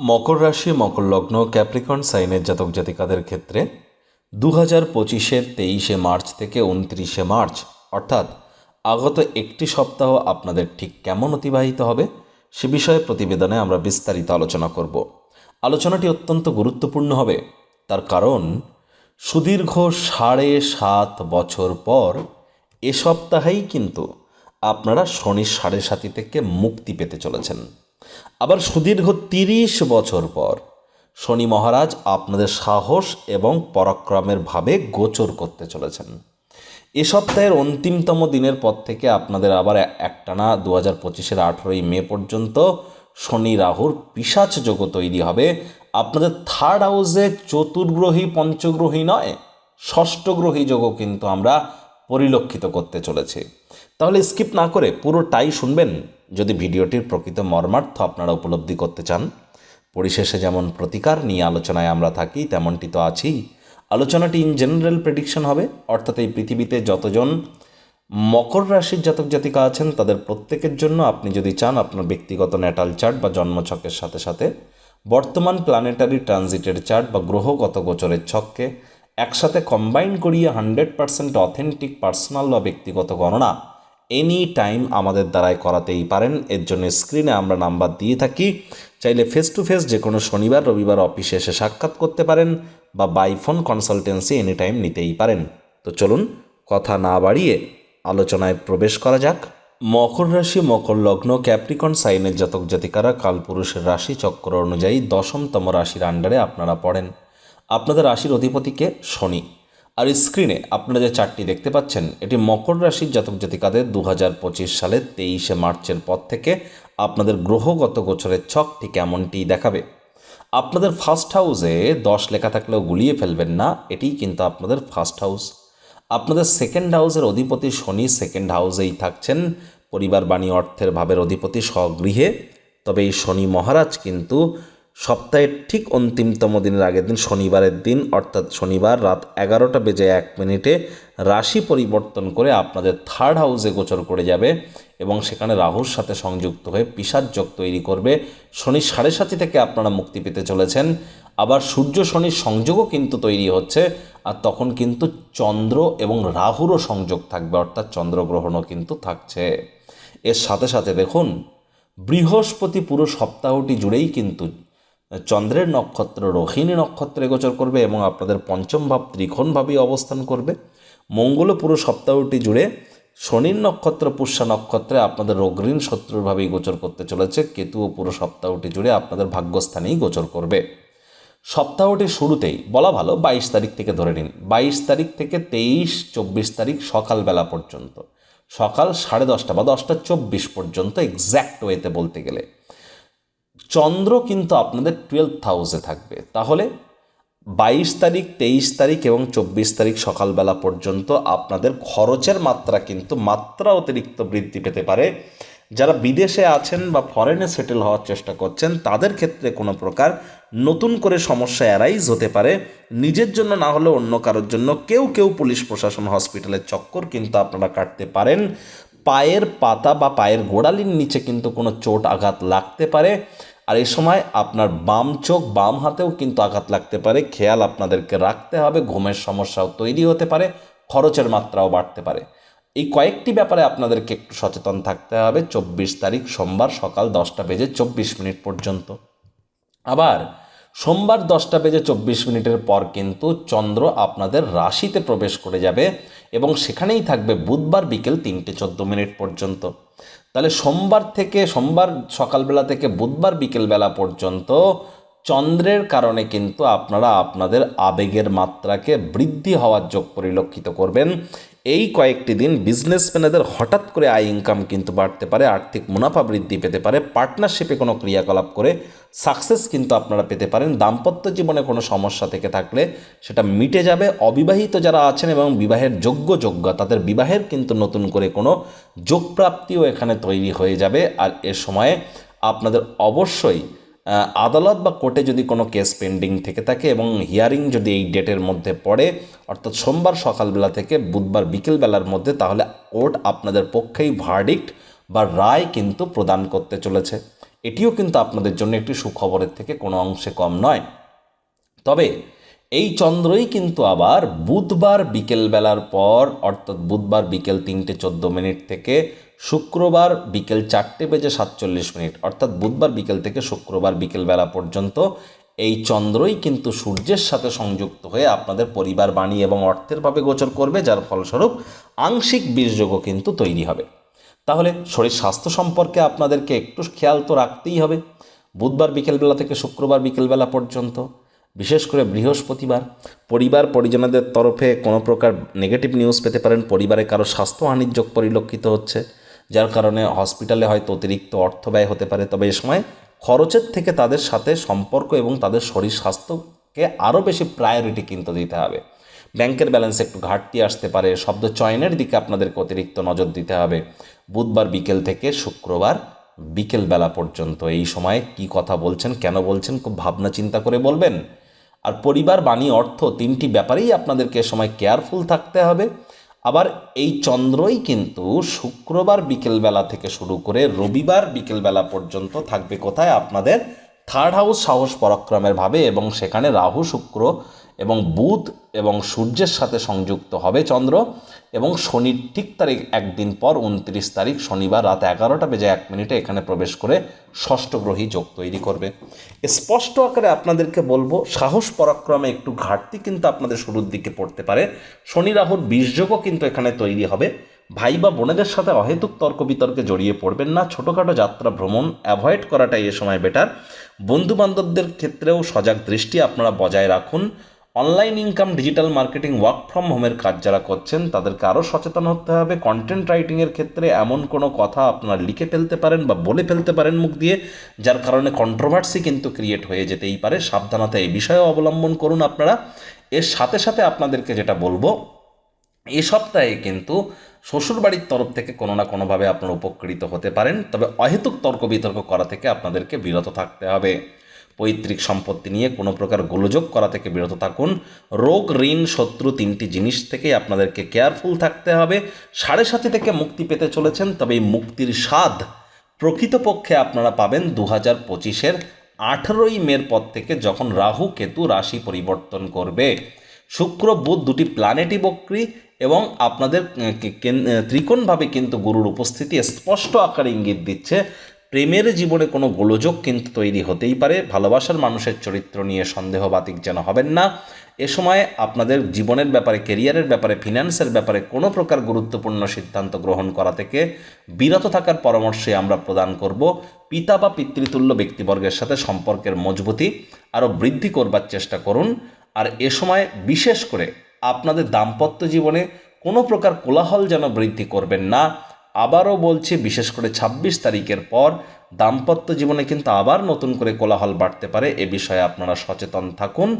মকর রাশি, মকর লগ্ন ক্যাপ্রিকন সাইনের জাতক জাতিকাদের ক্ষেত্রে দু হাজার পঁচিশের তেইশে মার্চ থেকে উনত্রিশে মার্চ, অর্থাৎ আগত একটি সপ্তাহ আপনাদের ঠিক কেমন অতিবাহিত হবে সে বিষয়ে প্রতিবেদনে আমরা বিস্তারিত আলোচনা করব। আলোচনাটি অত্যন্ত গুরুত্বপূর্ণ হবে, তার কারণ সুদীর্ঘ সাড়ে সাত বছর পর এ সপ্তাহেই কিন্তু আপনারা শনির সাড়ে সাতি থেকে মুক্তি পেতে চলেছেন। আবার সুদীর্ঘ তিরিশ বছর পর শনি মহারাজ আপনাদের সাহস এবং পরাক্রমের ভাবে গোচর করতে চলেছেন। এ সপ্তাহের অন্তিমতম দিনের পর থেকে আপনাদের আবার একটানা দু হাজার পঁচিশের আঠেরোই মে পর্যন্ত শনি রাহুর পিসাচ যোগ তৈরি হবে। আপনাদের থার্ড হাউসে চতুর্গ্রহী, পঞ্চগ্রহী নয়, ষষ্ঠগ্রহী যোগও কিন্তু আমরা পরিলক্ষিত করতে চলেছি। তাহলে স্কিপ না করে পুরোটাই শুনবেন। যদি ভিডিওটির প্রকৃত মর্মার্থ আপনারা উপলব্ধি করতে চান, পরিশেষে যেমন প্রতিকার নিয়ে আলোচনায় আমরা থাকি, তেমনটি তো আছেই। আলোচনাটি ইন জেনারেল প্রেডিকশন হবে, অর্থাৎ এই পৃথিবীতে যতজন মকর রাশির জাতক জাতিকা আছেন, তাদের প্রত্যেকের জন্য আপনি যদি চান আপনার ব্যক্তিগত ন্যাটাল চার্ট বা জন্মছকের সাথে সাথে, বর্তমান প্ল্যানেটারি ট্রানজিটের চার্ট বা গ্রহগত গোচরের ছককে একসাথে কম্বাইন করিয়ে হান্ড্রেড পার্সেন্ট অথেন্টিক পার্সোনাল বা ব্যক্তিগত গণনা এনি টাইম আমাদের দ্বারাই করাতেই পারেন। এর জন্য স্ক্রিনে আমরা নাম্বার দিয়ে থাকি। চাইলে ফেস টু ফেস যে কোনো শনিবার, রবিবার অফিসে এসে সাক্ষাৎ করতে পারেন বা by phone consultancy any time নিতেই পারেন। তো চলুন কথা না বাড়িয়ে আলোচনায় প্রবেশ করা যাক। মকর রাশি, মকর লগ্ন ক্যাপ্রিকন সাইনের জাতক জাতিকারা কালপুরুষের রাশি চক্র অনুযায়ী দশমতম রাশির আন্ডারে আপনারা পড়েন। আপনাদের রাশির অধিপতিকে শনি। আর স্ক্রিনে আপনারা যে চারটি দেখতে পাচ্ছেন, এটি মকর রাশির জাতক জাতিকাদের দু হাজার পঁচিশ সালের তেইশে মার্চের পর থেকে আপনাদের গ্রহগত গোচরের ছক ঠিক এমনটিই দেখাবে। আপনাদের ফার্স্ট হাউসে দশ লেখা থাকলেও গুলিয়ে ফেলবেন না, এটিই কিন্তু আপনাদের ফার্স্ট হাউস আপনাদের সেকেন্ড হাউসের অধিপতি শনি সেকেন্ড হাউসেই থাকছেন, পরিবার বাণী অর্থের ভাবের অধিপতি স্বগৃহে। তবে এই শনি মহারাজ কিন্তু সপ্তাহের ঠিক অন্তিমতম দিনের আগের দিন শনিবারের দিন, অর্থাৎ শনিবার রাত এগারোটা বেজে এক মিনিটে রাশি পরিবর্তন করে আপনাদের থার্ড হাউসে গোচর করে যাবে এবং সেখানে রাহুর সাথে সংযুক্ত হয়ে পিসার যোগ তৈরি করবে। শনি সাড়ে সাতি থেকে আপনারা মুক্তি পেতে চলেছেন। আবার সূর্য শনির সংযোগও কিন্তু তৈরি হচ্ছে আর তখন কিন্তু চন্দ্র এবং রাহুরও সংযোগ থাকবে, অর্থাৎ চন্দ্রগ্রহণও কিন্তু থাকছে। এর সাথে সাথে দেখুন, বৃহস্পতি পুরো সপ্তাহটি জুড়েই কিন্তু চন্দ্রের নক্ষত্র, রোহিণী নক্ষত্রে গোচর করবে এবং আপনাদের পঞ্চম ভাব ত্রিকোণভাবেই অবস্থান করবে। মঙ্গল পুরো সপ্তাহটি জুড়ে শনির নক্ষত্র, পুষ্যা নক্ষত্রে আপনাদের রোগঋণ শত্রুরভাবেই গোচর করতে চলেছে। কেতুও পুরো সপ্তাহটি জুড়ে আপনাদের ভাগ্যস্থানেই গোচর করবে। সপ্তাহটির শুরুতেই, বলা ভালো, বাইশ তারিখ থেকে ধরে নিন। বাইশ তারিখ থেকে তেইশ, চব্বিশ তারিখ সকালবেলা পর্যন্ত। সকাল সাড়ে দশটা বা দশটা চব্বিশ পর্যন্ত এক্স্যাক্ট ওয়েতে বলতে গেলে। চন্দ্র কিন্তু আপনাদের টুয়েলভ হাউসে থাকবে। তাহলে বাইশ তারিখ, তেইশ তারিখ এবং চব্বিশ তারিখ সকালবেলা পর্যন্ত আপনাদের খরচের মাত্রা কিন্তু মাত্রা অতিরিক্ত বৃদ্ধি পেতে পারে। যারা বিদেশে আছেন বা ফরেনে সেটেল হওয়ার চেষ্টা করছেন, তাদের ক্ষেত্রে কোনো প্রকার নতুন করে সমস্যা অ্যারাইজ হতে পারে। নিজের জন্য না হলে অন্য কারোর জন্য কেউ কেউ পুলিশ প্রশাসন হসপিটালের চক্কর কিন্তু আপনারা কাটতে পারেন। পায়ের পাতা বা পায়ের গোড়ালির নিচে কিন্তু কোনো চোট আঘাত লাগতে পারে। আর এই সময় আপনার বাম চোখ বাম হাতেও কিন্তু আঘাত লাগতে পারে, খেয়াল আপনাদেরকে রাখতে হবে, ঘুমের সমস্যাও তৈরি হতে পারে, খরচের মাত্রাও বাড়তে পারে। এই কয়েকটি ব্যাপারে আপনাদেরকে একটু সচেতন থাকতে হবে, চব্বিশ তারিখ সোমবার সকাল দশটা বেজে চব্বিশ মিনিট পর্যন্ত। আবার সোমবার দশটা বেজে চব্বিশ মিনিটের পর কিন্তু চন্দ্র আপনাদের রাশিতে প্রবেশ করে যাবে এবং সেখানেই থাকবে বুধবার বিকেল তিনটে চোদ্দ মিনিট পর্যন্ত। তাহলে সোমবার থেকে সোমবার সকালবেলা থেকে বুধবার বিকেলবেলা পর্যন্ত চন্দ্রের কারণে কিন্তু আপনারা আপনাদের আবেগের মাত্রাকে বৃদ্ধি হওয়ার যোগ পরিলক্ষিত করবেন। এই কয়েকটি দিন বিজনেসম্যানেদের হঠাৎ করে আয় ইনকাম কিন্তু বাড়তে পারে, আর্থিক মুনাফা বৃদ্ধি পেতে পারে পার্টনারশিপে কোনো ক্রিয়াকলাপ করে সাকসেস কিন্তু আপনারা পেতে পারেন। দাম্পত্য জীবনে কোনো সমস্যা থেকে থাকলে সেটা মিটে যাবে। অবিবাহিত যারা আছেন এবং বিবাহের যোগ্য যোগ্য, তাদের বিবাহের কিন্তু নতুন করে কোনো যোগপ্রাপ্তিও এখানে তৈরি হয়ে যাবে। আর এ সময়ে আপনাদের অবশ্যই আদালত বা কোর্টে যদি কোনো কেস পেন্ডিং থেকে থাকে এবং হিয়ারিং যদি এই ডেটের মধ্যে পড়ে, অর্থাৎ সোমবার সকালবেলা থেকে বুধবার বিকেলবেলার মধ্যে, তাহলে কোর্ট আপনাদের পক্ষেই ভার্ডিক্ট বা রায় কিন্তু প্রদান করতে চলেছে। এটিও কিন্তু আপনাদের জন্য একটি সুখবরের থেকে কোনো অংশে কম নয়। তবে এই চন্দ্রই কিন্তু আবার বুধবার বিকেলবেলার পর, অর্থাৎ বুধবার বিকেল তিনটে চোদ্দ মিনিট থেকে শুক্রবার বিকেল চারটে বেজে সাতচল্লিশ মিনিট, অর্থাৎ বুধবার বিকেল থেকে শুক্রবার বিকেলবেলা পর্যন্ত এই চন্দ্রই কিন্তু সূর্যের সাথে সংযুক্ত হয়ে আপনাদের পরিবার, বাণী এবং অর্থের ভাবে গোচর করবে, যার ফলস্বরূপ আংশিক বীর্যগও কিন্তু তৈরি হবে। তাহলে শরীর স্বাস্থ্য সম্পর্কে আপনাদেরকে একটু খেয়াল তো রাখতেই হবে। বুধবার বিকেলবেলা থেকে শুক্রবার বিকেলবেলা পর্যন্ত, বিশেষ করে বৃহস্পতিবার, পরিবার পরিজনদের তরফে কোনো প্রকার নেগেটিভ নিউজ পেতে পারেন পরিবারে কারও স্বাস্থ্যহানির যোগ পরিলক্ষিত হচ্ছে। যার কারণে হসপিটালে হয়তো অতিরিক্ত অর্থ ব্যয় হতে পারে। তবে এ সময় খরচের থেকে তাদের সাথে সম্পর্ক এবং তাদের শরীর স্বাস্থ্যকে আরও বেশি প্রায়োরিটি কিন্তু দিতে হবে। ব্যাংকের ব্যালেন্স একটু ঘাটতি আসতে পারে, শব্দ চয়নের দিকে আপনাদেরকে অতিরিক্ত নজর দিতে হবে। বুধবার বিকেল থেকে শুক্রবার বিকেল বেলা পর্যন্ত এই সময়ে কি কথা বলছেন, কেন বলছেন, খুব ভাবনা চিন্তা করে বলবেন? আর পরিবার বাণী অর্থ তিনটি ব্যাপারেই আপনাদেরকে সময় কেয়ারফুল থাকতে হবে। আবার এই চন্দ্রই কিন্তু শুক্রবার বিকেলবেলা থেকে শুরু করে রবিবার বিকেলবেলা পর্যন্ত থাকবে। কোথায়? আপনাদের থার্ড হাউস সাহস পরাক্রমের ভাবে এবং সেখানে রাহু, শুক্র এবং বুধ এবং সূর্যের সাথে সংযুক্ত হবে চন্দ্র এবং শনির ঠিক তারিখ একদিন পর উনত্রিশ তারিখ শনিবার রাত এগারোটা বেজে এক মিনিটে এখানে প্রবেশ করে ষষ্ঠ গ্রহী যোগ তৈরি করবে। স্পষ্ট আকারে আপনাদেরকে বলব, সাহস পরাক্রমে একটু ঘাটতি কিন্তু আপনাদের শুরুর দিকে পড়তে পারে। শনি, রাহুর বীর্যকও কিন্তু এখানে তৈরি হবে। ভাই বা বোনেদের সাথে অহেতুক তর্ক বিতর্কে জড়িয়ে পড়বেন না, ছোটোখাটো যাত্রা ভ্রমণ অ্যাভয়েড করাটাই এ সময় বেটার বন্ধু বান্ধবদের ক্ষেত্রেও সজাগ দৃষ্টি আপনারা বজায় রাখুন। Online income digital marketing work from হোমের কাজ যারা করছেন, তাদেরকে আরও সচেতন হতে হবে। কন্টেন্ট রাইটিংয়ের ক্ষেত্রে এমন কোনো কথা আপনারা লিখে ফেলতে পারেন বা বলে ফেলতে পারেন মুখ দিয়ে, যার কারণে কন্ট্রোভার্সি কিন্তু ক্রিয়েট হয়ে যেতেই পারে। সাবধানতা এই বিষয়েও অবলম্বন করুন আপনারা। এর সাথে সাথে আপনাদেরকে যেটা বলব, এ সপ্তাহে কিন্তু শ্বশুরবাড়ির তরফ থেকে কোনো না কোনোভাবে আপনারা উপকৃত হতে পারেন, তবে অহেতুক তর্ক বিতর্ক করা থেকে আপনাদেরকে বিরত থাকতে হবে। পৈতৃক সম্পত্তি নিয়ে কোনো প্রকার গোলযোগ করা থেকে বিরত থাকুন। রোগ, ঋণ, শত্রু তিনটি জিনিস থেকেই আপনাদেরকে কেয়ারফুল থাকতে হবে। সাড়ে সাথে থেকে মুক্তি পেতে চলেছেন, তবে এই মুক্তির স্বাদ প্রকৃতপক্ষে আপনারা পাবেন দু হাজার পঁচিশের আঠেরোই মের পর থেকে যখন রাহু, কেতু রাশি পরিবর্তন করবে। শুক্র, বুধ দুটি প্ল্যানেটই বক্রী এবং আপনাদের ত্রিকোণভাবে কিন্তু গুরুর উপস্থিতি স্পষ্ট আকারে ইঙ্গিত দিচ্ছে। প্রেমের জীবনে কোনো গোলযোগ কিন্তু তৈরি হতেই পারে। ভালোবাসার মানুষের চরিত্র নিয়ে সন্দেহবাতিক যেন হবেন না। এ সময় আপনাদের জীবনের ব্যাপারে কেরিয়ারের ব্যাপারে ফিনান্সের ব্যাপারে কোনো প্রকার গুরুত্বপূর্ণ সিদ্ধান্ত গ্রহণ করা থেকে বিরত থাকার পরামর্শে আমরা প্রদান করব। পিতা বা পিতৃতুল্য ব্যক্তিবর্গের সাথে সম্পর্কের মজবুতি আরও বৃদ্ধি করবার চেষ্টা করুন। আর এ সময় বিশেষ করে আপনাদের দাম্পত্য জীবনে কোনো প্রকার কোলাহল যেন বৃদ্ধি করবেন না। আবারও বলছি, বিশেষ করে ২৬ তারিখের পর দাম্পত্য জীবনে কিন্তু আবার নতুন করে কোলাহল বাড়তে পারে, এ বিষয়ে আপনারা সচেতন থাকুন।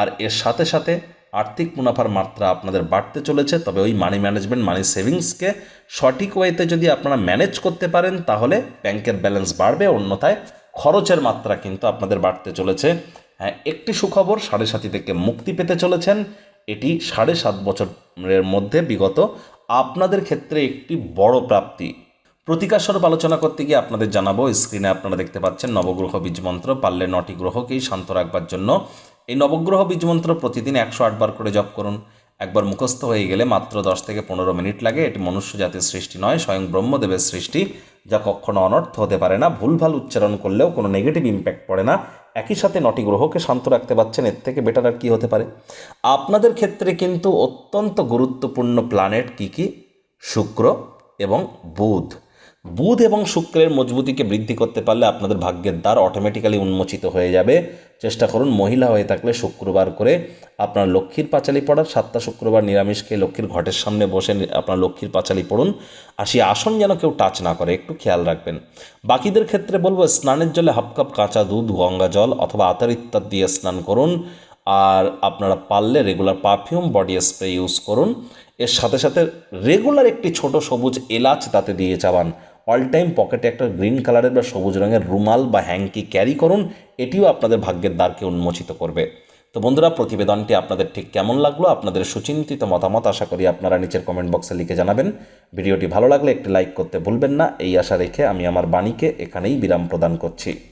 আর এর সাথে সাথে আর্থিক মুনাফার মাত্রা আপনাদের বাড়তে চলেছে, তবে ওই মানি ম্যানেজমেন্ট মানি সেভিংসকে সঠিক ওয়েতে যদি আপনারা ম্যানেজ করতে পারেন, তাহলে ব্যাংকের ব্যালেন্স বাড়বে, অন্যথায় খরচের মাত্রা কিন্তু আপনাদের বাড়তে চলেছে। হ্যাঁ একটি সুখবর সাড়ে সাতি থেকে মুক্তি পেতে চলেছেন। এটি সাড়ে সাত বছরের মধ্যে বিগত। আপনাদের ক্ষেত্রে একটি বড় প্রাপ্তি। প্রতিকার স্বরূপ আলোচনা করতে গিয়ে আপনাদের জানাব, স্ক্রিনে আপনারা দেখতে পাচ্ছেন নবগ্রহ বীজমন্ত্র পারলে নটি গ্রহকেই শান্ত রাখবার জন্য। এই নবগ্রহ বীজমন্ত্র প্রতিদিন একশো আটবার করে জপ করুন। একবার মুখস্থ হয়ে গেলে মাত্র দশ থেকে পনেরো মিনিট লাগে। এটি মনুষ্য জাতির সৃষ্টি নয়, স্বয়ং ব্রহ্মদেবের সৃষ্টি, যা কখনো অনর্থ হতে পারে না। ভুলভাল উচ্চারণ করলেও কোনো নেগেটিভ ইম্প্যাক্ট পড়ে না। একই সাথে নটি গ্রহকে শান্ত রাখতে পারছেন, এর থেকে বেটার আর কী হতে পারে? আপনাদের ক্ষেত্রে কিন্তু অত্যন্ত গুরুত্বপূর্ণ প্ল্যানেট কী কী? শুক্র এবং বুধ। বুধ এবং শুক্রের মজবুতিকে বৃদ্ধি করতে পারলে আপনাদের ভাগ্যের দ্বার অটোমেটিক্যালি উন্মোচিত হয়ে যাবে। চেষ্টা করুন মহিলা হয়ে থাকলে শুক্রবার করে আপনার লক্ষ্মীর পাঁচালি পড়ার, সাতটা শুক্রবার নিরামিষকে লক্ষ্মীর ঘটের সামনে বসে আপনার লক্ষ্মীর পাঁচালি পড়ুন আর সেই আসন যেন কেউ টাচ না করে, একটু খেয়াল রাখবেন। বাকিদের ক্ষেত্রে বলব, স্নানের জলে হাফ কাপ কাঁচা দুধ, গঙ্গা জল অথবা আতার ইত্যাদি দিয়ে স্নান করুন। আর আপনারা পারলে regular perfume body spray use করুন। এর সাথে সাথে রেগুলার একটি ছোট সবুজ এলাচ তাতে দিয়ে চাবান। অল টাইম পকেটে একটা গ্রিন কালারের বা সবুজ রঙের রুমাল বা হ্যাঙ্কি ক্যারি করুন, এটিও আপনাদের ভাগ্যের দ্বারকে উন্মোচিত করবে। তো বন্ধুরা, প্রতিবেদনটি আপনাদের ঠিক কেমন লাগল, আপনাদের সুচিন্তিত মতামত আশা করি আপনারা নিচের কমেন্ট বক্সে লিখে জানাবেন। ভিডিওটি ভালো লাগলে একটি লাইক করতে ভুলবেন না, এই আশা রেখে আমি আমার বাণীকে এখানেই বিরাম প্রদান করছি।